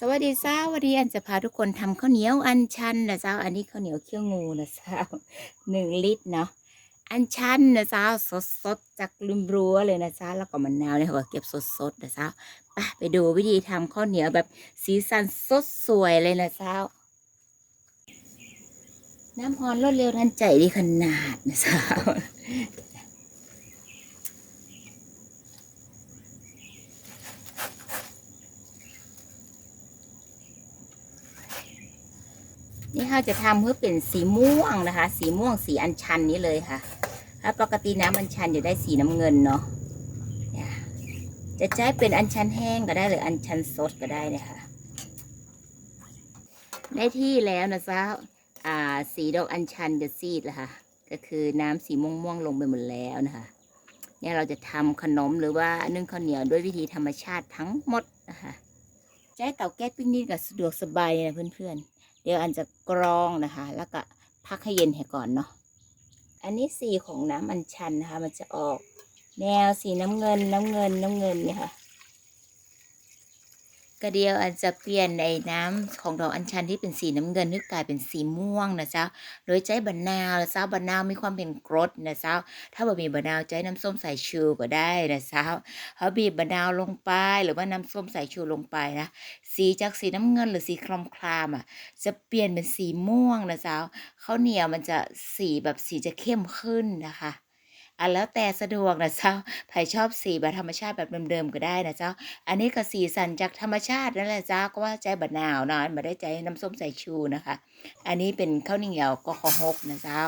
สวัสดีเจ้าวันนี้อันจะพาทุกคนทำข้าวเหนียวอันชันนะเจ้าอันนี้ข้าวเหนียวเคี่ยวงูนะเจ้าหนึ่งลิตรเนาะอันชันนะเจ้าสดสดจากริมรั้วเลยนะเจ้าแล้วก็มะนาวเนี่ยเขาก็เก็บสดสดนะเจ้าไปไปดูวิธีทำข้าวเหนียวแบบสีสันสดสวยเลยนะเจ้าน้ำพรรวดเร็วทันใจดีขนาดนะเจ้า เขาจะทำเพื่อเป็นสีม่วงนะคะ สีม่วงสีอัญชันนี้เลยค่ะถ้าปกติน้ำอัญชันจะได้สีน้ำเงินเนาะจะใช้เป็นอัญชันแห้งก็ได้หรืออัญชันสดก็ได้นะคะได้ที่แล้วนะจ๊ะสีดอกอัญชันจะซีดแล้วค่ะก็คือน้ำสีม่วงๆลงไปหมดแล้วนะคะเนี่ยเราจะทำขนมหรือว่านึ่งข้าวเหนียวด้วยวิธีธรรมชาติทั้งหมดนะคะใช้เตาแก๊สปิ้งนี่ก็สะดวกสบายนะเพื่อนๆ เดี๋ยวอันจะกรองนะคะ แล้วก็พักให้เย็นให้ก่อนเนาะอันนี้สีของน้ำอัญชันนะคะ มันจะออกแนวสีน้ำเงินน้ำเงินน้ำเงินเนี่ยค่ะ กระเดียวอันจะเปลี่ยนในน้ำของดอกอัญชันที่เป็นสีน้ำเงินนึกกลายเป็นสีม่วงนะเจ้า โดยใจบะนาวนะเจ้าบะนาวมีความเป็นกรดนะเจ้า ถ้าบ่มีบะนาวใจน้ำส้มสายชูก็ได้นะเจ้าเขาบีบบะนาวลงไปหรือว่าน้ำส้มสายชูลงไปนะสีจากสีน้ำเงินหรือสีคลามคลามอะจะเปลี่ยนเป็นสีม่วงนะเจ้าข้าวเหนียวมันจะสีแบบสีจะเข้มขึ้นนะคะ อะแล้วแต่สะดวกนะเจ้าใครชอบสีแบบธรรมชาติแบบเดิมๆก็ได้นะเจ้า อันนี้ก็สีสันจากธรรมชาตินั่นแหละเจ้าก็ว่าใจบะนาวเนาะม่ได้ใจน้ำส้มสายชูนะคะ อันนี้เป็นข้าวเหนียวก็ขอหกนะเจ้า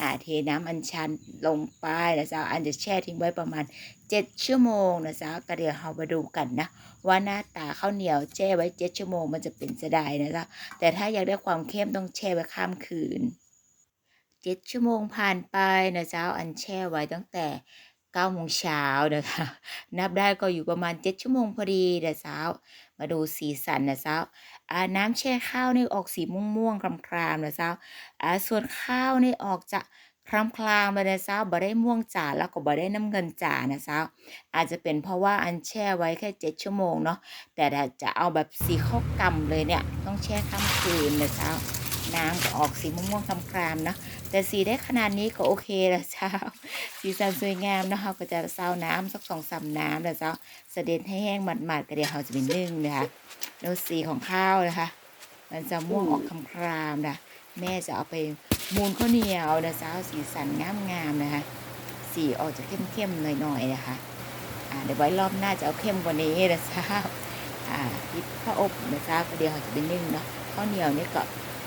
อ่าเทน้ำอัญชันลงไปนะเจ้าอันจะแช่ทิ้งไว้ประมาณเจ็ดชั่วโมงนะเจ้าก็เดี๋ยวเรามาดูกันนะ ว่าหน้าตาข้าวเหนียวแช่ไว้เจ็ดชั่วโมงมันจะเป็นจะได้นะเจ้าแต่ถ้าอยากได้ความเข้มต้องแช่ไว้ข้ามคืน เจ็ดชั่วโมงผ่านไปนะเจ้าอันแช่ไว้ตั้งแต่เก้าโมงเช้านะคะ นับได้ก็อยู่ประมาณเจ็ดชั่วโมงพอดีนะเจ้ามาดูสีสันนะเจ้าน้ำแช่ข้าวนี่ออกสีม่วงๆครามๆนะเจ้าส่วนข้าวนี่ออกจะคลำคลามไปนะเจ้าบ่ได้ม่วงจ๋าแล้วก็บ่ได้น้ำเงินจ๋านะเจ้าอาจจะเป็นเพราะว่าอันแช่ไว้แค่เจ็ดชั่วโมงเนาะแต่ถ้าจะเอาแบบสีข้าวกำเลยเนี่ยต้องแช่ข้ามคืนนะเจ้า น้ำออกสีม่วงๆคลามๆนะแต่สีได้ขนาดนี้ก็โอเคแล้วเจ้า สีสันสวยงามนะคะก็จะเซาน้ำสักสองสามน้ำแล้วเจ้าเสด็จให้แห้งหมาดๆก็เดี๋ยวเราจะไปนึ่งนะคะแล้วสีของข้าวนะคะ มันจะม่วงออกคลามๆนะแม่จะเอาไปมูนข้าวเหนียวนะเจ้าสีสันงามๆนะคะ สีออกจะเข้มๆหน่อยๆนะคะอ่าเดี๋ยวไว้รอบหน้าจะเอาเข้มกว่านี้นะเจ้าอ่าพิดข้าวอบนะเจ้าก็เดี๋ยวเราจะไปนึ่งเนาะข้าวเหนียวนี่ก็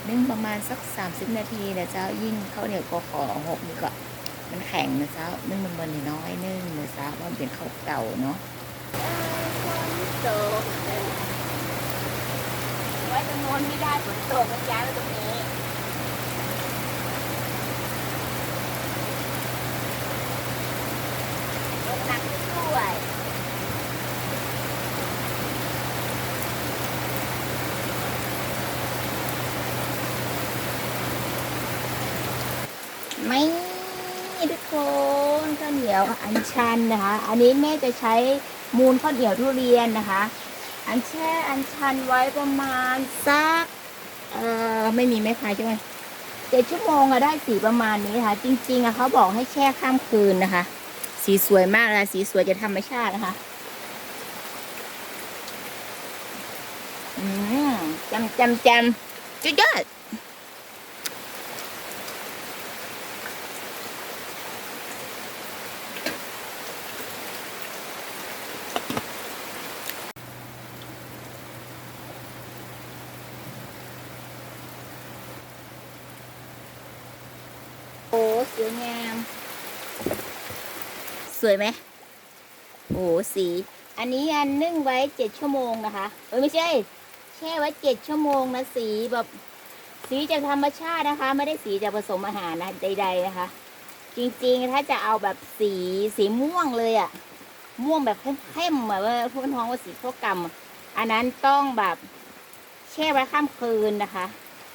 นึ่งประมาณสัก 30 นาทีนะเจ้ายิ่งข้าวเหนียวก็ขอหกนี่ก็มันแข็งนะเจ้านึ่งมันมันน้อยนึ่งนะเจ้าเพราะมันเป็นข้าวเก่าเนาะไว้จะนอนไม่ได้ฝนตกมันย้ายไปตรงนี้ ลงหนักด้วย ไม่ทุกคนข้าวเหนียวอันชันนะคะ อันนี้แม่จะใช้มูลข้าวเหนียวทุเรียนนะคะ อันแช่อันชันไว้ประมาณสักเอ่อไม่มีไม้พายใช่ไหมเจ็ดชั่วโมงอะได้สีประมาณนี้ค่ะ จริงๆอะเขาบอกให้แช่ข้ามคืนนะคะ สีสวยมากเลยสีสวยจะธรรมชาตินะคะอืมจำจำจำจุดยอด สวยงาม สวยไหมโอ้สี อันนี้อันนึ่งไว้เจ็ดชั่วโมงนะคะเอ้ยไม่ใช่ แช่ไว้เจ็ดชั่วโมงนะสีแบบสีจากธรรมชาตินะคะ ไม่ได้สีจากผสมอาหารนะใด ๆ นะคะ จริงๆถ้าจะเอาแบบสีสีม่วงเลยอะม่วงแบบเข้มๆแบบว่าพูดท้องว่าสีพวกกำอะอันนั้นต้องแบบแช่ไว้ข้ามคืนนะคะ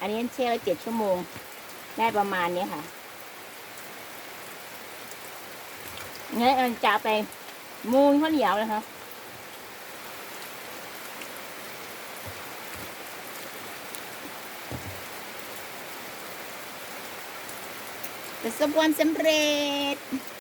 อันนี้แช่ไว้เจ็ดชั่วโมง ได้ประมาณนี้ค่ะ นี่ยอันจะไปมูนข้าเหนียวนะคะประสบความสำเร็จ